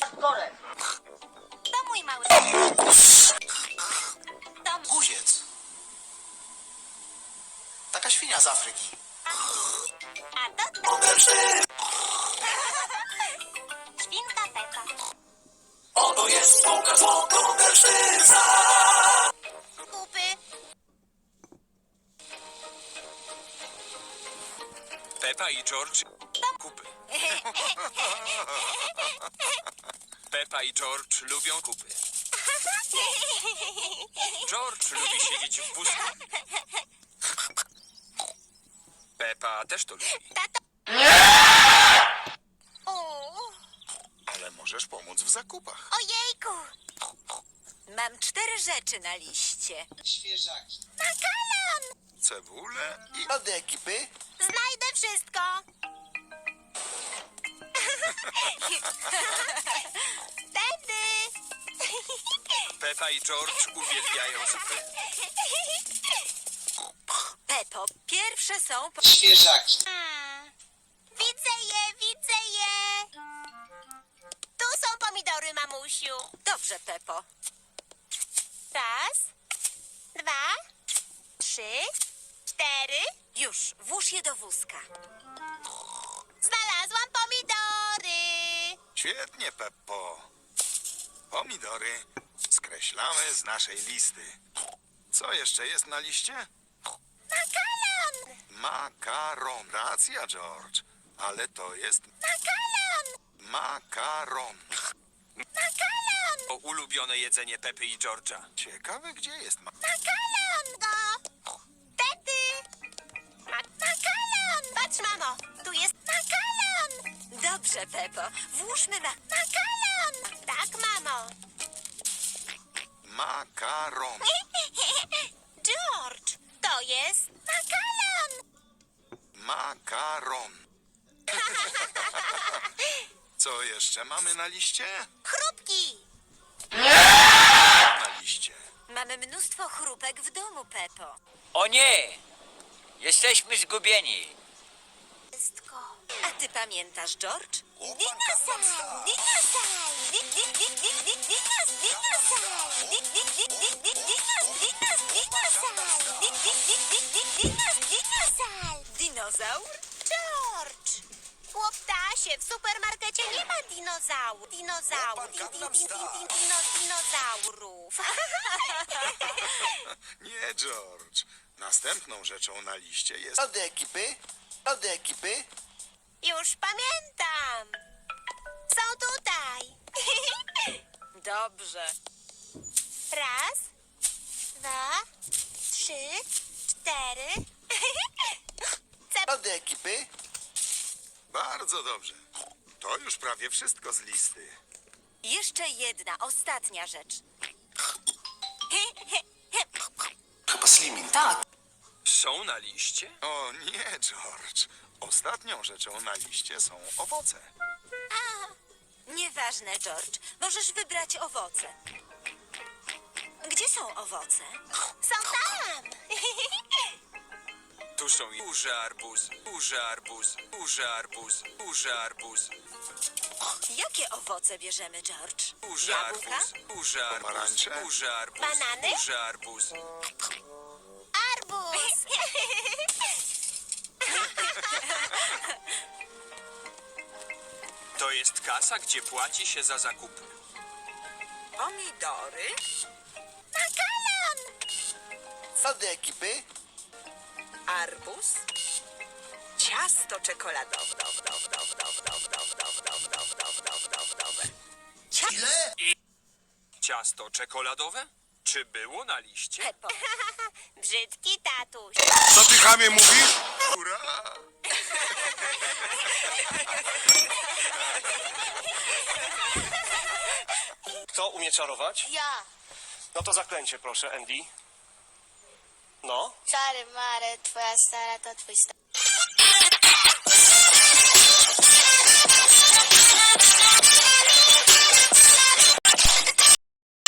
Korek. To mój mały. To Guziec. Taka świnia z Afryki. A to. Świnka Pepa. Oto jest pokaz Okonerszyca. Kupy. Pepa i George kupy. Pepa i George lubią kupy. George lubi siedzieć w wózku. Pepa też to lubi. Tato. Ale możesz pomóc w zakupach. ojejku. Mam cztery rzeczy na liście. Świeżaki. Makaron. Cebulę i... Od ekipy. Znajdę wszystko. Wtedy. Pepa i George uwielbiają zupy. Pepo, pierwsze są... Po... Świeżaki. Hmm. Widzę je, widzę je. Tu są pomidory, mamusiu. Dobrze, Pepo. Raz, dwa, trzy, cztery. Już, włóż je do wózka. Znalazłam pomidory. Świetnie, Peppo. Pomidory skreślamy z naszej listy. Co jeszcze jest na liście? Makaron, Makaron. Racja, George. Ale to jest makaron, makaron. makaron, To ulubione jedzenie Pepy i George'a. Ciekawe, gdzie jest ma... makaron. Go. Tety. Ma makaron. Patrz, mamo, tu jest makaron. Dobrze, Pepo. Włóżmy na... Makaron. Mamo. Makaron. George, to jest makaron. Makaron. Co jeszcze mamy na liście? Chrupki. Na liście. Mamy mnóstwo chrupek w domu, Pepo. O nie! Jesteśmy zgubieni. Wszystko. A ty pamiętasz, George? Dinozaur? George! Chłoptasie, w supermarkecie nie ma dinozaur. Dinozaur. Din, din, din, din, din, dino, dinozaurów. Nie, George. Następną rzeczą na liście jest... Od ekipy, od ekipy, już pamiętam. Są tutaj. Dobrze. Raz, dwa, trzy, cztery. Od ekipy. Bardzo dobrze. To już prawie wszystko z listy. Jeszcze jedna, ostatnia rzecz. Chyba Slimin. Tak. Są na liście? O nie, George. Ostatnią rzeczą na liście są owoce. Nieważne, George. Możesz wybrać owoce. Gdzie są owoce? Są tam. Tu są i duże arbuzy, duże arbuzy, duże arbuzy, duże arbuzy, Jakie owoce bierzemy, George? duże Jabłka? arbuzy, duże Pomarańcze? duże arbuzy, Banany? duże arbuzy. Arbuz! To jest kasa, gdzie płaci się za zakupy. Pomidory? Makaron! Co do ekipy? arbuz, ciasto czekoladowe. Ile? Ciasto czekoladowe? Czy było na liście? Pepo. Brzydki tatuś. Co ty chamie mówisz? Ura! Kto umie czarować? Ja, No to zaklęcie proszę, Andy. No. czary mary, twoja stara to twój stary.